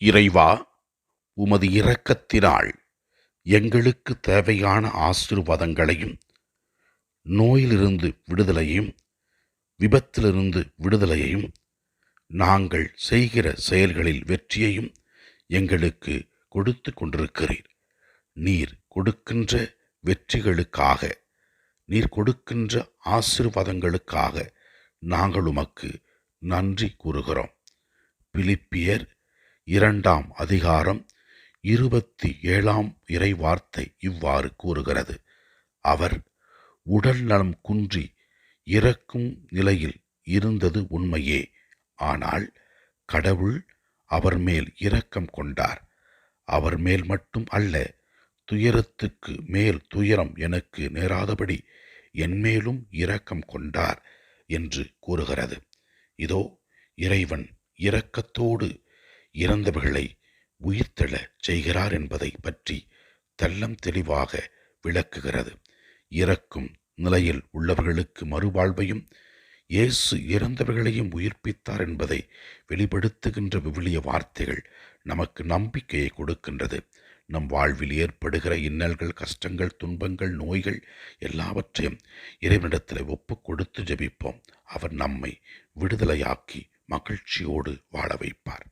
இறைவா உமது இரக்கத்தினால் எங்களுக்கு தேவையான ஆசீர்வாதங்களையும் நோயிலிருந்து விடுதலையும் விபத்திலிருந்து விடுதலையையும் நாங்கள் செய்கிற செயல்களில் வெற்றியையும் எங்களுக்கு கொடுத்து கொண்டிருக்கிறீர். நீர் கொடுக்கின்ற வெற்றிகளுக்காக நீர் கொடுக்கின்ற ஆசிர்வாதங்களுக்காக நாங்கள் உமக்கு நன்றி கூறுகிறோம். பிலிப்பியர் இரண்டாம் அதிகாரம் இருபத்தி ஏழாம் இறை வார்த்தை இவ்வாறு கூறுகிறது. அவர் உடல் நலம் குன்றி இறக்கும் நிலையில் இருந்தது உண்மையே. ஆனால் கடவுள் அவர் மேல் இரக்கம் கொண்டார். அவர் மேல் மட்டும் அல்ல துயரத்துக்கு மேல் துயரம் எனக்கு நேராதபடி என்மேலும் இரக்கம் கொண்டார் என்று கூறுகிறது. இதோ இறைவன் இரக்கத்தோடு இறந்தவர்களை உயிர்த்தெழ செய்கிறார் என்பதை பற்றி தெல்லம் தெளிவாக விளக்குகிறது. இறக்கும் நிலையில் உள்ளவர்களுக்கு மறுவாழ்வையும் இயேசு இறந்தவர்களையும் உயிர்ப்பித்தார் என்பதை வெளிப்படுத்துகின்ற விவிலிய வார்த்தைகள் நமக்கு நம்பிக்கையை கொடுக்கின்றது. நம் வாழ்வில் ஏற்படுகிற இன்னல்கள் கஷ்டங்கள் துன்பங்கள் நோய்கள் எல்லாவற்றையும் இறைவனிடத்தில் ஒப்பு கொடுத்து ஜெபிப்போம். அவர் நம்மை விடுதலையாக்கி மகிழ்ச்சியோடு வாழ வைப்பார்.